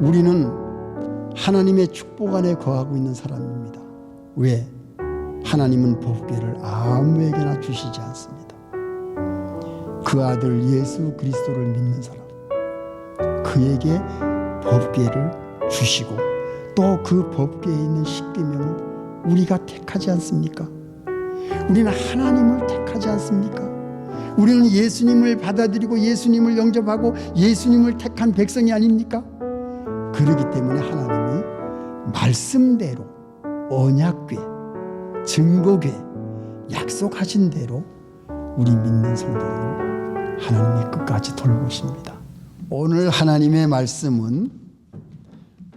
우리는 하나님의 축복 안에 거하고 있는 사람입니다. 왜? 하나님은 복계를 아무에게나 주시지 않습니다. 그 아들 예수 그리스도를 믿는 사람, 그에게 법궤를 주시고 또 그 법궤에 있는 십계명을 우리가 택하지 않습니까? 우리는 하나님을 택하지 않습니까? 우리는 예수님을 받아들이고 예수님을 영접하고 예수님을 택한 백성이 아닙니까? 그러기 때문에 하나님이 말씀대로 언약궤, 증거궤 약속하신 대로 우리 믿는 성도를 하나님이 끝까지 돌보십니다. 오늘 하나님의 말씀은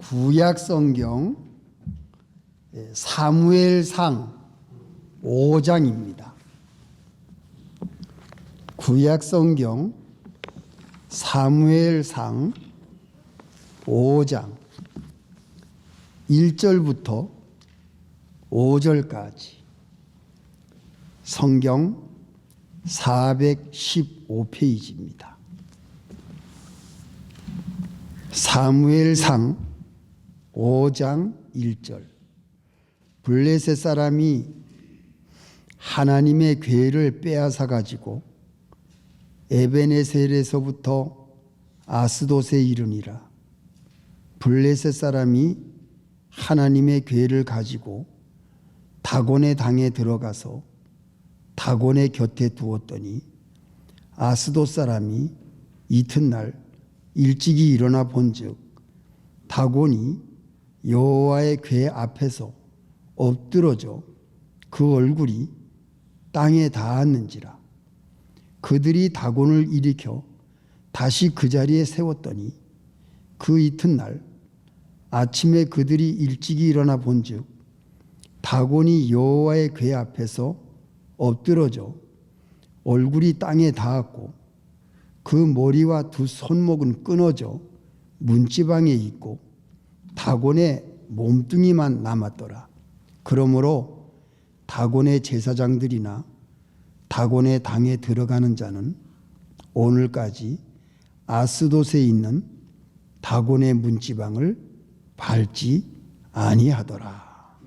구약 성경 사무엘상 5장입니다. 구약 성경 사무엘상 5장 1절부터 5절까지. 성경 415페이지입니다. 사무엘상 5장 1절. 블레셋 사람이 하나님의 괴를 빼앗아 가지고 에베네셀에서부터 아스돗에 이르니라 블레셋 사람이 하나님의 괴를 가지고 다곤의 당에 들어가서 다곤의 곁에 두었더니 아스돗 사람이 이튿날 일찍이 일어나 본즉 다곤이 여호와의 궤 앞에서 엎드러져 그 얼굴이 땅에 닿았는지라 그들이 다곤을 일으켜 다시 그 자리에 세웠더니 그 이튿날 아침에 그들이 일찍이 일어나 본즉 다곤이 여호와의 궤 앞에서 엎드러져 얼굴이 땅에 닿았고 그 머리와 두 손목은 끊어져 문지방에 있고 다곤의 몸뚱이만 남았더라. 그러므로 다곤의 제사장들이나 다곤의 당에 들어가는 자는 오늘까지 아스돗에 있는 다곤의 문지방을 밟지 아니하더라.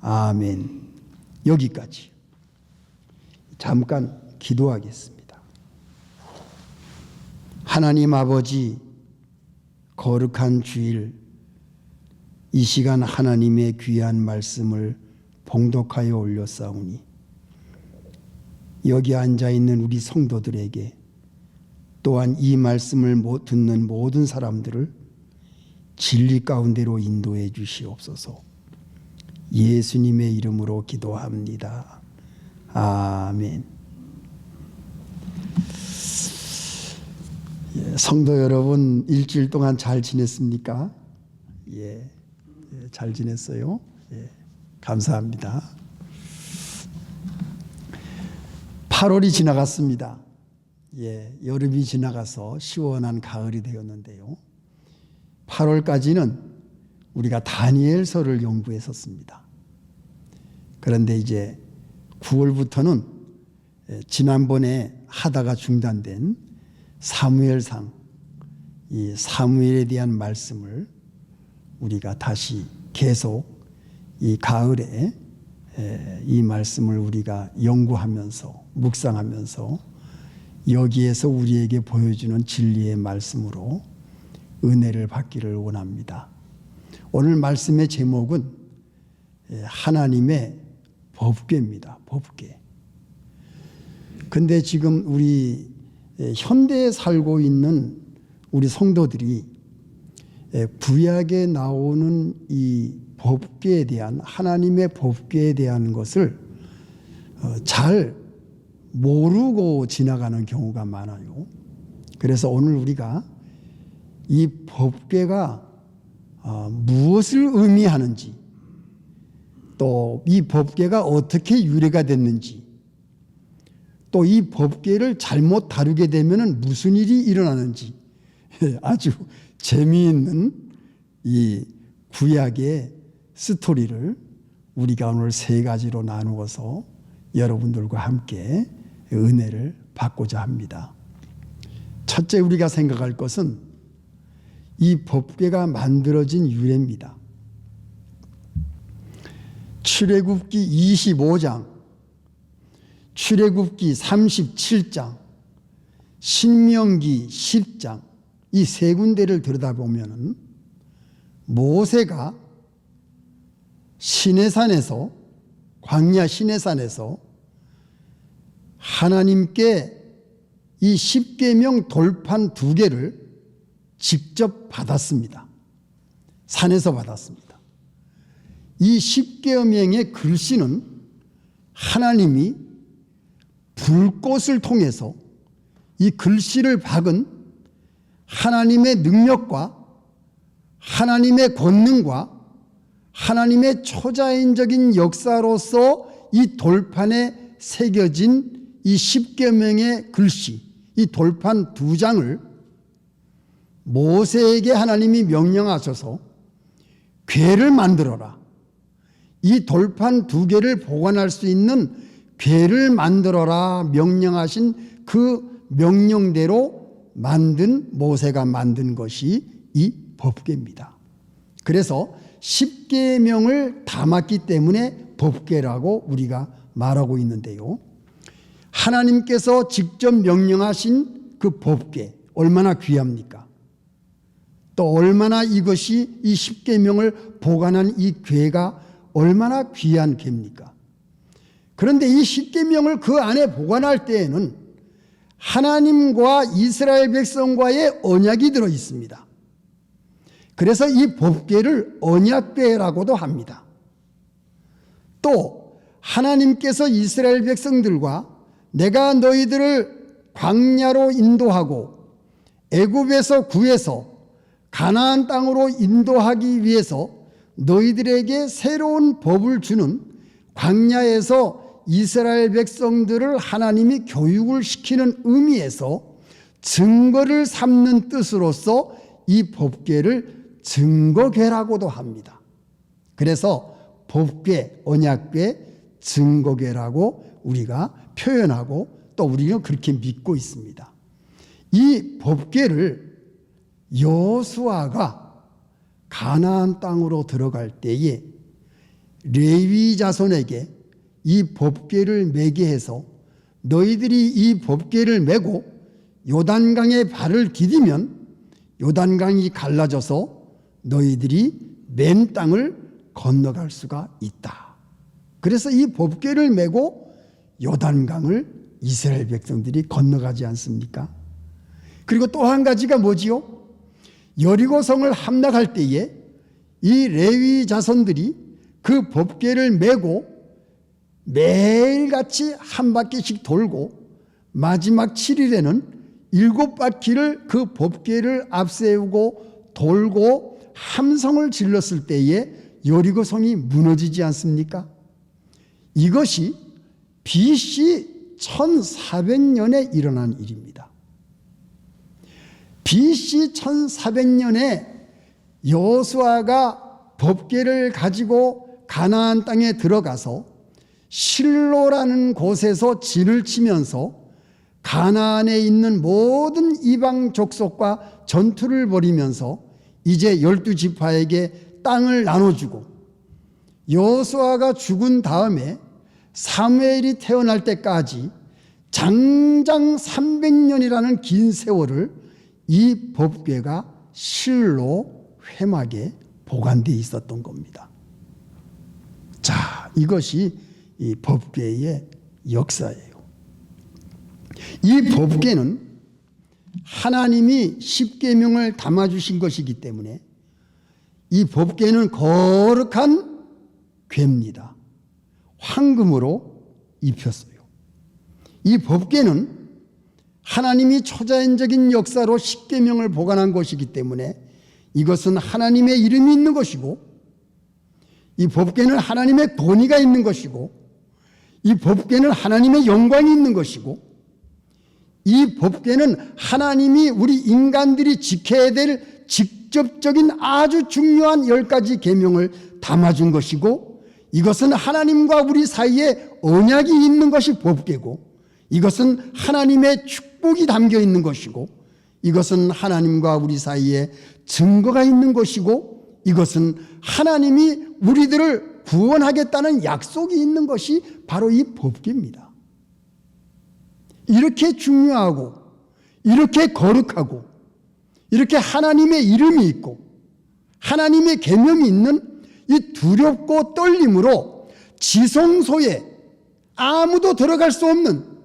아멘. 여기까지. 잠깐 기도하겠습니다. 하나님 아버지 거룩한 주일 이 시간 하나님의 귀한 말씀을 봉독하여 올렸사오니 여기 앉아 있는 우리 성도들에게 또한 이 말씀을 듣는 모든 사람들을 진리 가운데로 인도해 주시옵소서. 예수님의 이름으로 기도합니다. 아멘. 예, 성도 여러분 일주일 동안 잘 지냈습니까? 예, 예, 잘 지냈어요. 예, 감사합니다. 8월이 지나갔습니다. 예, 여름이 지나가서 시원한 가을이 되었는데요. 8월까지는 우리가 다니엘서를 연구했었습니다. 그런데 이제 9월부터는 지난번에 하다가 중단된 사무엘상 이 사무엘에 대한 말씀을 우리가 다시 계속 이 가을에 이 말씀을 우리가 연구하면서 묵상하면서 여기에서 우리에게 보여주는 진리의 말씀으로 은혜를 받기를 원합니다. 오늘 말씀의 제목은 하나님의 법궤입니다. 법궤. 근데 지금 우리 현대에 살고 있는 우리 성도들이 구약에 나오는 이 법궤에 대한 하나님의 법궤에 대한 것을 어, 잘 모르고 지나가는 경우가 많아요. 그래서 오늘 우리가 이 법궤가 어, 무엇을 의미하는지 또 이 법궤가 어떻게 유래가 됐는지 또 이 법궤를 잘못 다루게 되면 무슨 일이 일어나는지 아주 재미있는 이 구약의 스토리를 우리가 오늘 세 가지로 나누어서 여러분들과 함께 은혜를 받고자 합니다. 첫째 우리가 생각할 것은 이 법궤가 만들어진 유래입니다. 출애굽기 25장, 출애굽기 37장, 신명기 10장 이 세 군데를 들여다보면은 모세가 시내산에서 광야 시내산에서 하나님께 이 십계명 돌판 두 개를 직접 받았습니다. 산에서 받았습니다. 이 십계명의 글씨는 하나님이 불꽃을 통해서 이 글씨를 박은 하나님의 능력과 하나님의 권능과 하나님의 초자연적인 역사로서 이 돌판에 새겨진 이 십계명의 글씨, 이 돌판 두 장을 모세에게 하나님이 명령하셔서 괴를 만들어라. 이 돌판 두 개를 보관할 수 있는 괴를 만들어라 명령하신 그 명령대로 만든 모세가 만든 것이 이 법궤입니다. 그래서 십계명을 담았기 때문에 법궤라고 우리가 말하고 있는데요. 하나님께서 직접 명령하신 그 법궤 얼마나 귀합니까? 또 얼마나 이것이 이 십계명을 보관한 이 궤가 얼마나 귀한 궤입니까? 그런데 이 십계명을 그 안에 보관할 때에는 하나님과 이스라엘 백성과의 언약이 들어 있습니다. 그래서 이 법궤를 언약궤라고도 합니다. 또 하나님께서 이스라엘 백성들과 내가 너희들을 광야로 인도하고 애굽에서 구해서 가나안 땅으로 인도하기 위해서 너희들에게 새로운 법을 주는 광야에서 이스라엘 백성들을 하나님이 교육을 시키는 의미에서 증거를 삼는 뜻으로서 이 법궤를 증거궤라고도 합니다. 그래서 법궤, 언약궤, 증거궤라고 우리가 표현하고 또 우리는 그렇게 믿고 있습니다. 이 법궤를 여수아가 가나안 땅으로 들어갈 때에 레위 자손에게 이 법궤를 매게 해서 너희들이 이 법궤를 메고 요단강에 발을 디디면 요단강이 갈라져서 너희들이 맨 땅을 건너갈 수가 있다. 그래서 이 법궤를 메고 요단강을 이스라엘 백성들이 건너가지 않습니까? 그리고 또 한 가지가 뭐지요? 여리고성을 함락할 때에 이 레위 자손들이 그 법궤를 메고 매일같이 한 바퀴씩 돌고 마지막 7일에는 일곱 바퀴를 그 법궤를 앞세우고 돌고 함성을 질렀을 때에 여리고성이 무너지지 않습니까? 이것이 BC 1400년에 일어난 일입니다. BC 1400년에 여수아가 법궤를 가지고 가나안 땅에 들어가서 실로라는 곳에서 진을 치면서 가나안에 있는 모든 이방 족속과 전투를 벌이면서 이제 열두 지파에게 땅을 나눠주고 여수아가 죽은 다음에 사무엘이 태어날 때까지 장장 300년이라는 긴 세월을 이 법궤가 실로 회막에 보관되어 있었던 겁니다. 자, 이것이 이 법궤의 역사예요. 이 법궤는 하나님이 십계명을 담아 주신 것이기 때문에 이 법궤는 거룩한 궤입니다. 황금으로 입혔어요. 이 법궤는 하나님이 초자연적인 역사로 십계명을 보관한 것이기 때문에 이것은 하나님의 이름이 있는 것이고 이 법궤는 하나님의 권위가 있는 것이고 이 법궤는 하나님의 영광이 있는 것이고 이 법궤는 하나님이 우리 인간들이 지켜야 될 직접적인 아주 중요한 열 가지 계명을 담아준 것이고 이것은 하나님과 우리 사이에 언약이 있는 것이 법궤고 이것은 하나님의 축 복이 담겨 있는 것이고 이것은 하나님과 우리 사이에 증거가 있는 것이고 이것은 하나님이 우리들을 구원하겠다는 약속이 있는 것이 바로 이 법계입니다. 이렇게 중요하고 이렇게 거룩하고 이렇게 하나님의 이름이 있고 하나님의 계명이 있는 이 두렵고 떨림으로 지성소에 아무도 들어갈 수 없는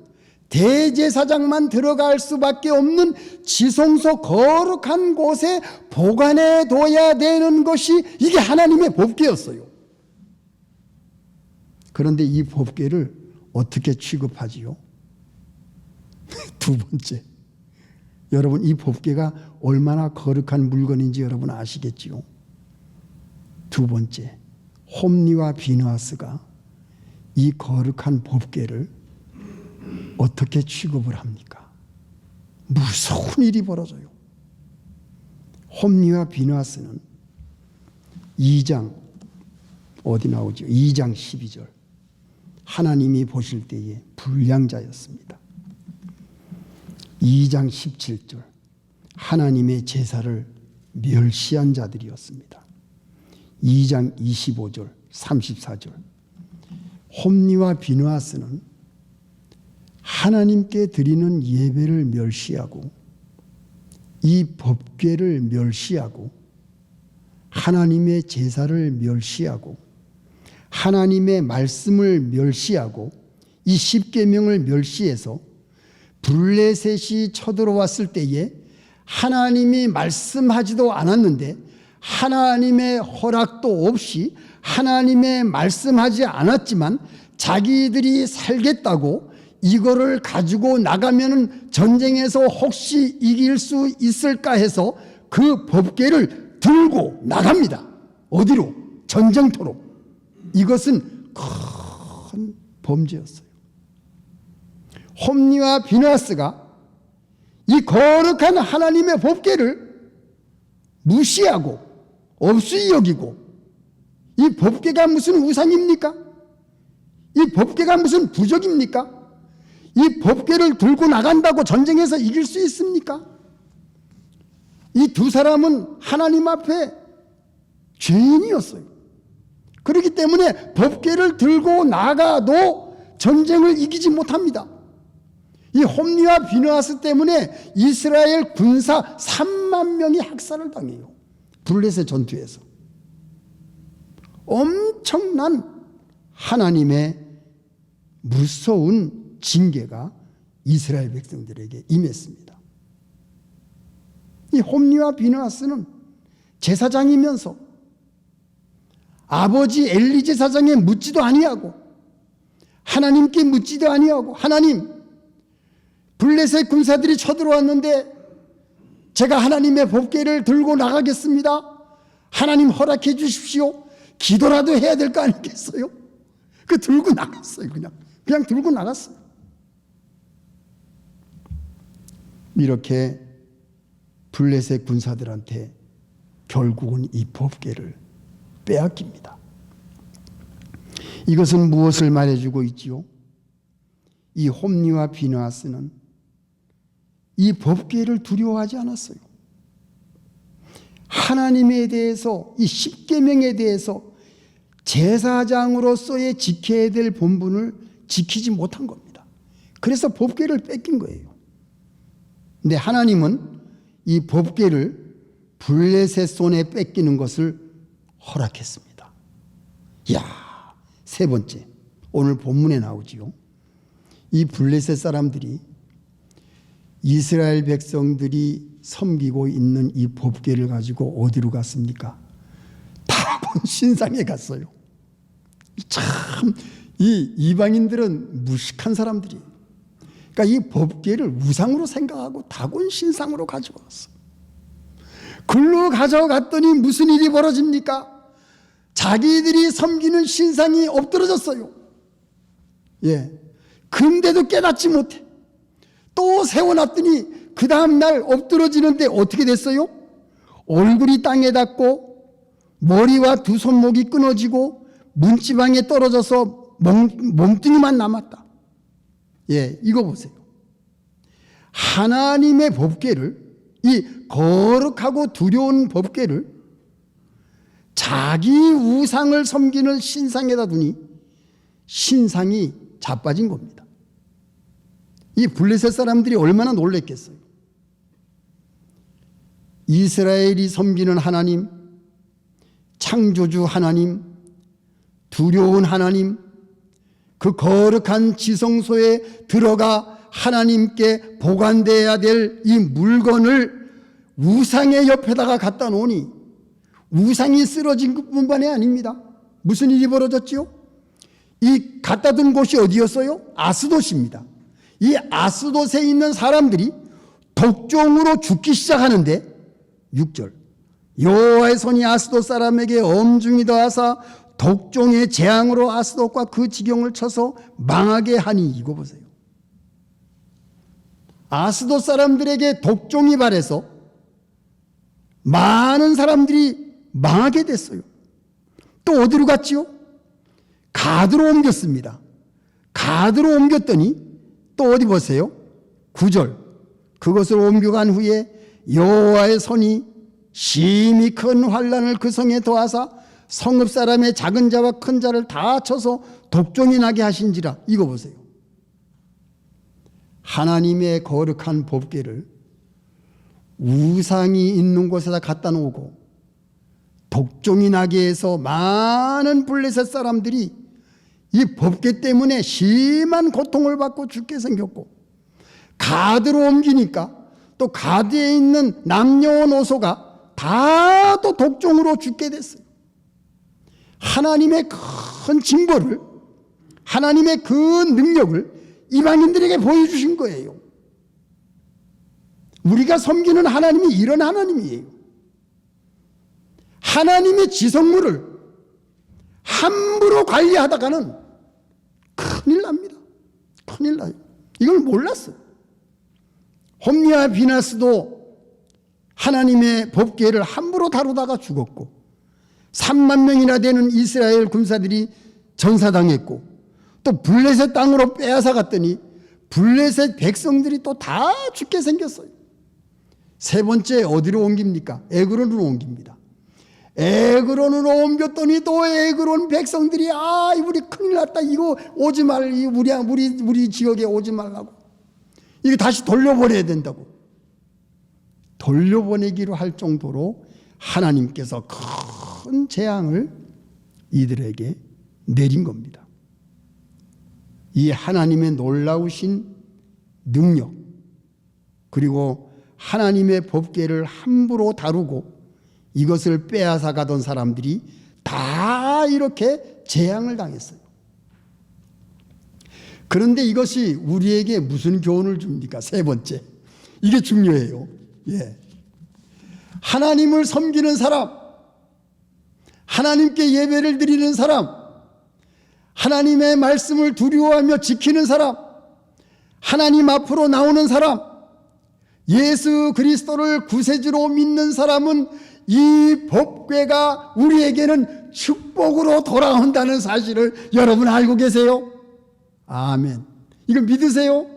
대제사장만 들어갈 수밖에 없는 지성소 거룩한 곳에 보관해 둬야 되는 것이 이게 하나님의 법궤였어요. 그런데 이 법궤를 어떻게 취급하지요? 두 번째. 여러분 이 법궤가 얼마나 거룩한 물건인지 여러분 아시겠지요? 두 번째. 홈리와 비누아스가 이 거룩한 법궤를 어떻게 취급을 합니까? 무서운 일이 벌어져요. 홈리와 비누아스는 2장 어디 나오죠? 2장 12절. 하나님이 보실 때에 불량자였습니다. 2장 17절. 하나님의 제사를 멸시한 자들이었습니다. 2장 25절, 34절. 홈리와 비누아스는 하나님께 드리는 예배를 멸시하고 이 법궤를 멸시하고 하나님의 제사를 멸시하고 하나님의 말씀을 멸시하고 이 십계명을 멸시해서 블레셋이 쳐들어왔을 때에 하나님이 말씀하지도 않았는데 하나님의 허락도 없이 하나님의 말씀하지 않았지만 자기들이 살겠다고 이거를 가지고 나가면은 전쟁에서 혹시 이길 수 있을까 해서 그 법궤를 들고 나갑니다. 어디로? 전쟁터로. 이것은 큰 범죄였어요. 홈리와 비나스가 이 거룩한 하나님의 법궤를 무시하고 없이 여기고 이 법궤가 무슨 우상입니까? 이 법궤가 무슨 부적입니까? 이 법궤를 들고 나간다고 전쟁에서 이길 수 있습니까? 이 두 사람은 하나님 앞에 죄인이었어요. 그렇기 때문에 법궤를 들고 나가도 전쟁을 이기지 못합니다. 이 홈리와 비누아스 때문에 이스라엘 군사 3만 명이 학살을 당해요. 블레셋 전투에서. 엄청난 하나님의 무서운 징계가 이스라엘 백성들에게 임했습니다. 이 홈리와 비누아스는 제사장이면서 아버지 엘리 제사장에 묻지도 아니하고 하나님께 묻지도 아니하고 하나님 블레셋 군사들이 쳐들어왔는데 제가 하나님의 법궤를 들고 나가겠습니다. 하나님 허락해 주십시오. 기도라도 해야 될 거 아니겠어요? 그 들고 나갔어요. 그냥 그냥 들고 나갔어요. 이렇게 블레셋 군사들한테 결국은 이 법궤를 빼앗깁니다. 이것은 무엇을 말해주고 있지요? 이 홈리와 비누아스는 이 법궤를 두려워하지 않았어요. 하나님에 대해서 이 십계명에 대해서 제사장으로서의 지켜야 될 본분을 지키지 못한 겁니다. 그래서 법궤를 뺏긴 거예요. 근데 하나님은 이 법궤를 블레셋 손에 뺏기는 것을 허락했습니다. 야, 세 번째. 오늘 본문에 나오지요. 이 블레셋 사람들이 이스라엘 백성들이 섬기고 있는 이 법궤를 가지고 어디로 갔습니까? 다본 신상에 갔어요. 참, 이 이방인들은 무식한 사람들이. 그러니까 이 법궤를 우상으로 생각하고 다곤 신상으로 가지고 왔어. 글로 가져갔더니 무슨 일이 벌어집니까? 자기들이 섬기는 신상이 엎드러졌어요. 예. 근데도 깨닫지 못해. 또 세워놨더니 그 다음날 엎드러지는데 어떻게 됐어요? 얼굴이 땅에 닿고 머리와 두 손목이 끊어지고 문지방에 떨어져서 몸, 몸뚱이만 남았다. 예, 이거 보세요. 하나님의 법궤를 이 거룩하고 두려운 법궤를 자기 우상을 섬기는 신상에다 두니 신상이 자빠진 겁니다. 이 블레셋 사람들이 얼마나 놀랬겠어요. 이스라엘이 섬기는 하나님, 창조주 하나님, 두려운 하나님, 그 거룩한 지성소에 들어가 하나님께 보관돼야 될 이 물건을 우상의 옆에다가 갖다 놓으니 우상이 쓰러진 것뿐만이 아닙니다. 무슨 일이 벌어졌지요? 이 갖다 둔 곳이 어디였어요? 아스돗입니다. 이 아스돗에 있는 사람들이 독종으로 죽기 시작하는데 6절 여호와의 손이 아스돗 사람에게 엄중히 더하사 독종의 재앙으로 아스돗과 그 지경을 쳐서 망하게 하니 이거 보세요. 아스돗 사람들에게 독종이 발해서 많은 사람들이 망하게 됐어요. 또 어디로 갔지요? 가드로 옮겼습니다. 가드로 옮겼더니 또 어디 보세요? 9절. 그것을 옮겨간 후에 여호와의 손이 심히 큰 환란을 그 성에 더하사 성읍 사람의 작은 자와 큰 자를 다 쳐서 독종이 나게 하신지라 이거 보세요. 하나님의 거룩한 법궤를 우상이 있는 곳에다 갖다 놓고 독종이 나게 해서 많은 블레셋 사람들이 이 법궤 때문에 심한 고통을 받고 죽게 생겼고 가드로 옮기니까 또 가드에 있는 남녀노소가 다 또 독종으로 죽게 됐어요. 하나님의 큰 징벌을 하나님의 그 능력을 이방인들에게 보여주신 거예요. 우리가 섬기는 하나님이 이런 하나님이에요. 하나님의 지성물을 함부로 관리하다가는 큰일 납니다. 큰일 나요. 이걸 몰랐어요. 홈리아 비나스도 하나님의 법궤를 함부로 다루다가 죽었고 3만 명이나 되는 이스라엘 군사들이 전사당했고 또 블레셋 땅으로 빼앗아 갔더니 블레셋 백성들이 또 다 죽게 생겼어요. 세 번째 어디로 옮깁니까? 에그론으로 옮깁니다. 에그론으로 옮겼더니 또 에그론 백성들이 아 우리 큰일 났다 이거 오지 말 우리 우리 우리 지역에 오지 말라고 이거 다시 돌려보내야 된다고 돌려보내기로 할 정도로 하나님께서 큰 재앙을 이들에게 내린 겁니다. 이 하나님의 놀라우신 능력 그리고 하나님의 법궤를 함부로 다루고 이것을 빼앗아 가던 사람들이 다 이렇게 재앙을 당했어요. 그런데 이것이 우리에게 무슨 교훈을 줍니까? 세 번째. 이게 중요해요. 예. 하나님을 섬기는 사람, 하나님께 예배를 드리는 사람, 하나님의 말씀을 두려워하며 지키는 사람, 하나님 앞으로 나오는 사람, 예수 그리스도를 구세주로 믿는 사람은 이 법궤가 우리에게는 축복으로 돌아온다는 사실을 여러분 알고 계세요? 아멘. 이거 믿으세요?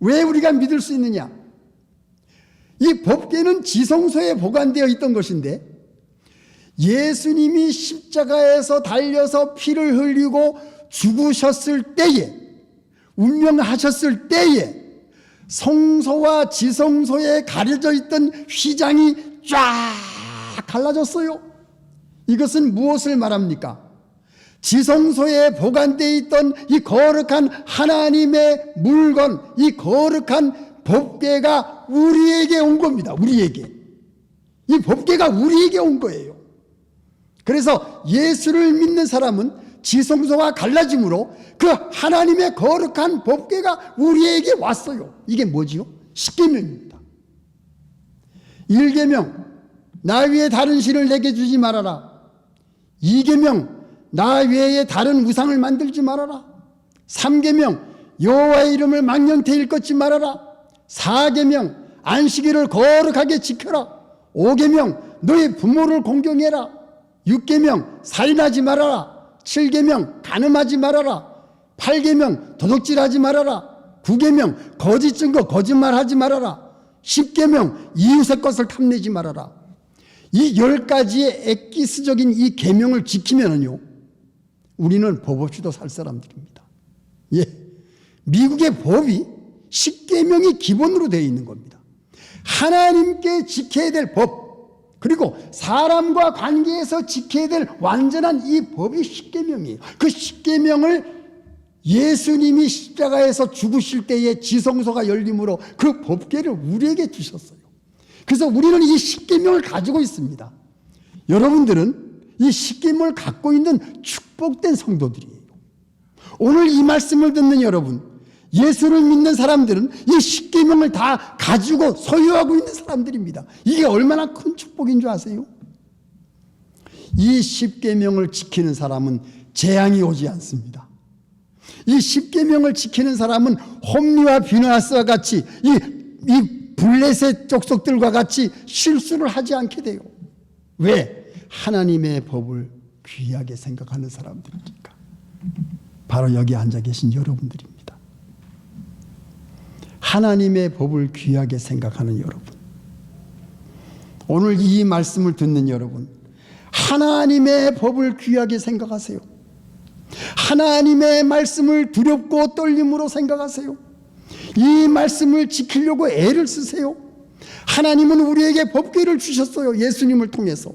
왜 우리가 믿을 수 있느냐? 이 법궤는 지성소에 보관되어 있던 것인데 예수님이 십자가에서 달려서 피를 흘리고 죽으셨을 때에 운명하셨을 때에 성소와 지성소에 가려져 있던 휘장이 쫙 갈라졌어요. 이것은 무엇을 말합니까? 지성소에 보관되어 있던 이 거룩한 하나님의 물건, 이 거룩한 법궤가 우리에게 온 겁니다. 우리에게. 이 법궤가 우리에게 온 거예요. 그래서 예수를 믿는 사람은 지성소와 갈라짐으로 그 하나님의 거룩한 법궤가 우리에게 왔어요. 이게 뭐지요? 십계명입니다. 일계명 나 위에 다른 신을 내게 주지 말아라. 이계명 나 외에 다른 우상을 만들지 말아라. 삼계명 여호와의 이름을 망령태 일컫지 말아라. 사계명 안식일을 거룩하게 지켜라. 오계명 너희 부모를 공경해라. 육계명 살인하지 말아라. 칠계명 간음하지 말아라. 팔계명 도둑질하지 말아라. 구계명 거짓 증거 거짓말하지 말아라. 십계명 이웃의 것을 탐내지 말아라. 이 열 가지의 엑기스적인 이 계명을 지키면은요. 우리는 법 없이도 살 사람들입니다. 예. 미국의 법이 십계명이 기본으로 되어 있는 겁니다. 하나님께 지켜야 될 법, 그리고 사람과 관계에서 지켜야 될 완전한 이 법이 십계명이에요. 그 십계명을 예수님이 십자가에서 죽으실 때에 지성소가 열림으로 그 법계를 우리에게 주셨어요. 그래서 우리는 이 십계명을 가지고 있습니다. 여러분들은 이 십계명을 갖고 있는 축복된 성도들이에요. 오늘 이 말씀을 듣는 여러분, 예수를 믿는 사람들은 이 십계명을 다 가지고 소유하고 있는 사람들입니다. 이게 얼마나 큰 축복인 줄 아세요? 이 십계명을 지키는 사람은 재앙이 오지 않습니다. 이 십계명을 지키는 사람은 홈리와 비나스와 같이 이, 이 블레셋 족속들과 같이 실수를 하지 않게 돼요. 왜? 하나님의 법을 귀하게 생각하는 사람들이니까. 바로 여기 앉아 계신 여러분들입니다. 하나님의 법을 귀하게 생각하는 여러분. 오늘 이 말씀을 듣는 여러분. 하나님의 법을 귀하게 생각하세요. 하나님의 말씀을 두렵고 떨림으로 생각하세요. 이 말씀을 지키려고 애를 쓰세요. 하나님은 우리에게 법궤를 주셨어요. 예수님을 통해서.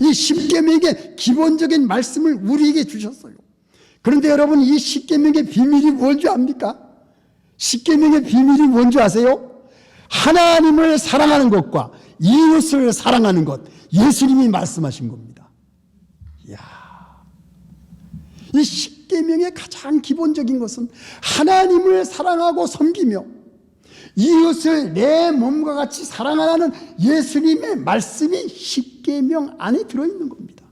이 십계명의 기본적인 말씀을 우리에게 주셨어요. 그런데 여러분 이 십계명의 비밀이 뭔지 압니까? 십계명의 비밀이 뭔지 아세요? 하나님을 사랑하는 것과 이웃을 사랑하는 것 예수님이 말씀하신 겁니다. 이야. 이 십계명의 가장 기본적인 것은 하나님을 사랑하고 섬기며 이웃을 내 몸과 같이 사랑하라는 예수님의 말씀이 십계명 안에 들어 있는 겁니다.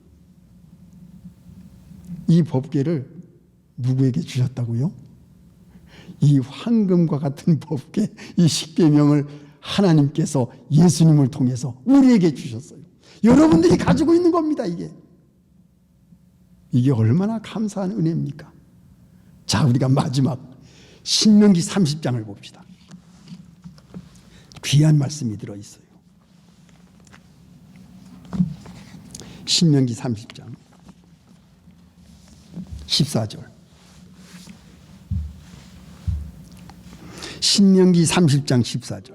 이 법계를 누구에게 주셨다고요? 이 황금과 같은 법계, 이 십계명을 하나님께서 예수님을 통해서 우리에게 주셨어요. 여러분들이 가지고 있는 겁니다, 이게. 이게 얼마나 감사한 은혜입니까? 자, 우리가 마지막 신명기 30장을 봅시다. 귀한 말씀이 들어 있어요. 신명기 30장 14절. 신명기 30장 14절.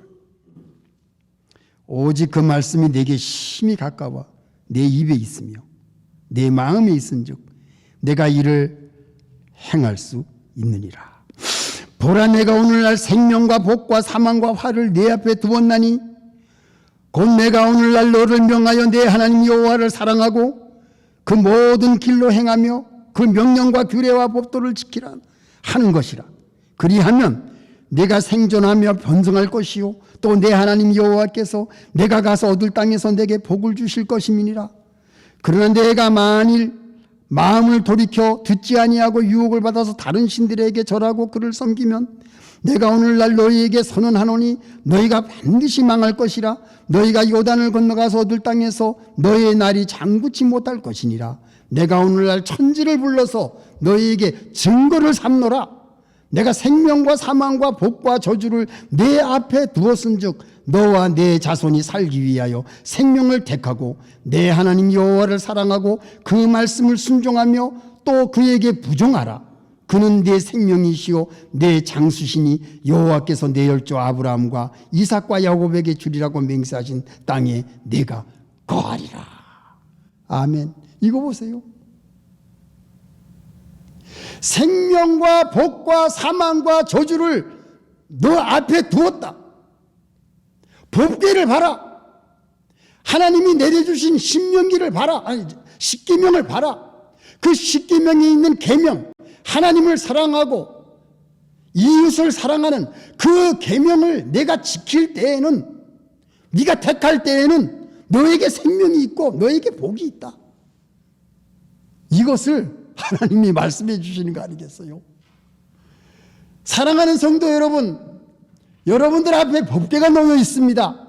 오직 그 말씀이 내게 심히 가까워 내 입에 있으며 내 마음에 있은즉 내가 이를 행할 수 있느니라. 보라 내가 오늘날 생명과 복과 사망과 화를 내 앞에 두었나니 곧 내가 오늘날 너를 명하여 내 하나님 여호와를 사랑하고 그 모든 길로 행하며 그 명령과 규례와 법도를 지키라 하는 것이라. 그리하면 내가 생존하며 번성할 것이요. 또 내 하나님 여호와께서 내가 가서 얻을 땅에서 내게 복을 주실 것임이니라. 그러나 내가 만일 마음을 돌이켜 듣지 아니하고 유혹을 받아서 다른 신들에게 절하고 그를 섬기면 내가 오늘날 너희에게 선언하노니 너희가 반드시 망할 것이라. 너희가 요단을 건너가서 얻을 땅에서 너희의 날이 장구치 못할 것이니라. 내가 오늘날 천지를 불러서 너희에게 증거를 삼노라 내가 생명과 사망과 복과 저주를 내 앞에 두었은즉 너와 내 자손이 살기 위하여 생명을 택하고 내 하나님 여호와를 사랑하고 그 말씀을 순종하며 또 그에게 부정하라. 그는 내 생명이시요 내 장수시니 여호와께서 내 열조 아브라함과 이삭과 야곱에게 주리라고 맹세하신 땅에 내가 거하리라. 아멘. 이거 보세요. 생명과 복과 사망과 저주를 너 앞에 두었다. 법궤를 봐라. 하나님이 내려주신 신명기를 봐라. 아니 십계명을 봐라. 그 십계명에 있는 계명, 하나님을 사랑하고 이웃을 사랑하는 그 계명을 내가 지킬 때에는 네가 택할 때에는 너에게 생명이 있고 너에게 복이 있다. 이것을 하나님이 말씀해 주시는 거 아니겠어요? 사랑하는 성도 여러분, 여러분들 앞에 법궤가 놓여 있습니다.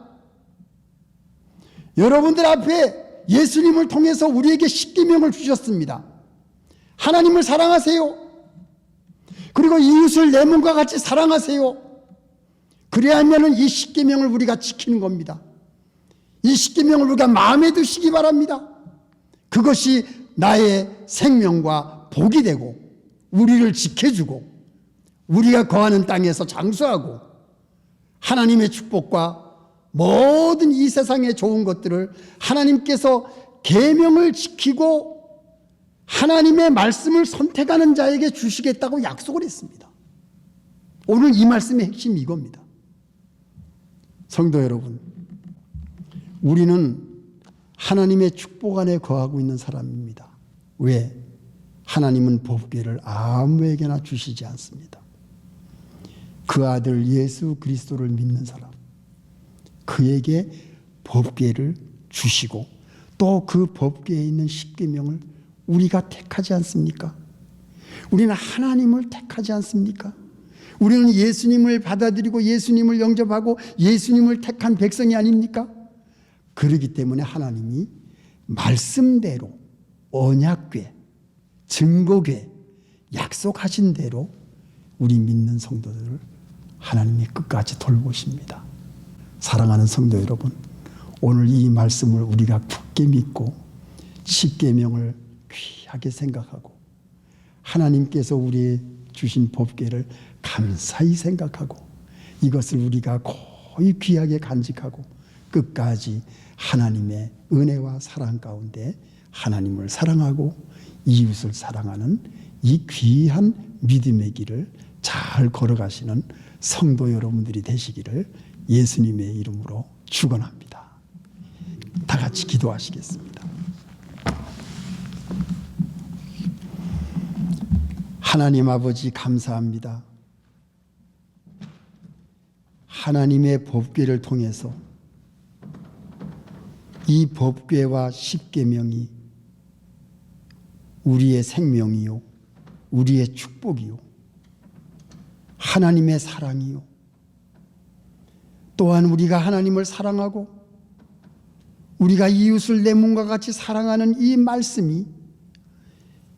여러분들 앞에 예수님을 통해서 우리에게 십계명을 주셨습니다. 하나님을 사랑하세요. 그리고 이웃을 내 몸과 같이 사랑하세요. 그래야면은 이 십계명을 우리가 지키는 겁니다. 이 십계명을 우리가 마음에 두시기 바랍니다. 그것이 나의 생명과 복이 되고 우리를 지켜주고 우리가 거하는 땅에서 장수하고 하나님의 축복과 모든 이 세상의 좋은 것들을 하나님께서 계명을 지키고 하나님의 말씀을 선택하는 자에게 주시겠다고 약속을 했습니다. 오늘 이 말씀의 핵심이 이겁니다. 성도 여러분, 우리는 하나님의 축복 안에 거하고 있는 사람입니다. 왜? 하나님은 법궤를 아무에게나 주시지 않습니다. 그 아들 예수 그리스도를 믿는 사람, 그에게 법궤를 주시고 또 그 법궤에 있는 십계명을 우리가 택하지 않습니까? 우리는 하나님을 택하지 않습니까? 우리는 예수님을 받아들이고 예수님을 영접하고 예수님을 택한 백성이 아닙니까? 그러기 때문에 하나님이 말씀대로 언약궤, 증거궤, 약속하신 대로 우리 믿는 성도들을 하나님이 끝까지 돌보십니다. 사랑하는 성도 여러분, 오늘 이 말씀을 우리가 굳게 믿고 십계명을 귀하게 생각하고 하나님께서 우리 주신 법궤를 감사히 생각하고 이것을 우리가 거의 귀하게 간직하고 끝까지 하나님의 은혜와 사랑 가운데 하나님을 사랑하고 이웃을 사랑하는 이 귀한 믿음의 길을 잘 걸어가시는 성도 여러분들이 되시기를 예수님의 이름으로 축원합니다. 다 같이 기도하시겠습니다. 하나님 아버지 감사합니다. 하나님의 법궤를 통해서 이 법궤와 십계명이 우리의 생명이요 우리의 축복이요 하나님의 사랑이요 또한 우리가 하나님을 사랑하고 우리가 이웃을 내 몸과 같이 사랑하는 이 말씀이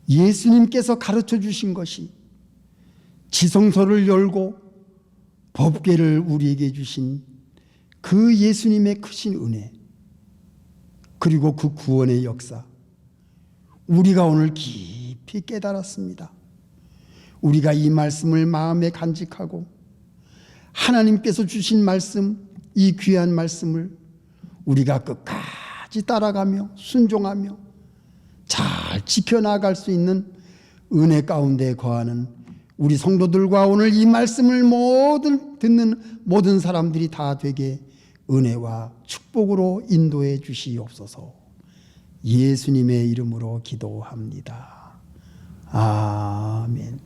예수님께서 가르쳐 주신 것이 지성소를 열고 법궤를 우리에게 주신 그 예수님의 크신 은혜 그리고 그 구원의 역사 우리가 오늘 깊이 깨달았습니다. 우리가 이 말씀을 마음에 간직하고 하나님께서 주신 말씀 이 귀한 말씀을 우리가 끝까지 따라가며 순종하며 잘 지켜나갈 수 있는 은혜 가운데 거하는 우리 성도들과 오늘 이 말씀을 모든 듣는 모든 사람들이 다 되게 은혜와 축복으로 인도해 주시옵소서. 예수님의 이름으로 기도합니다. 아멘.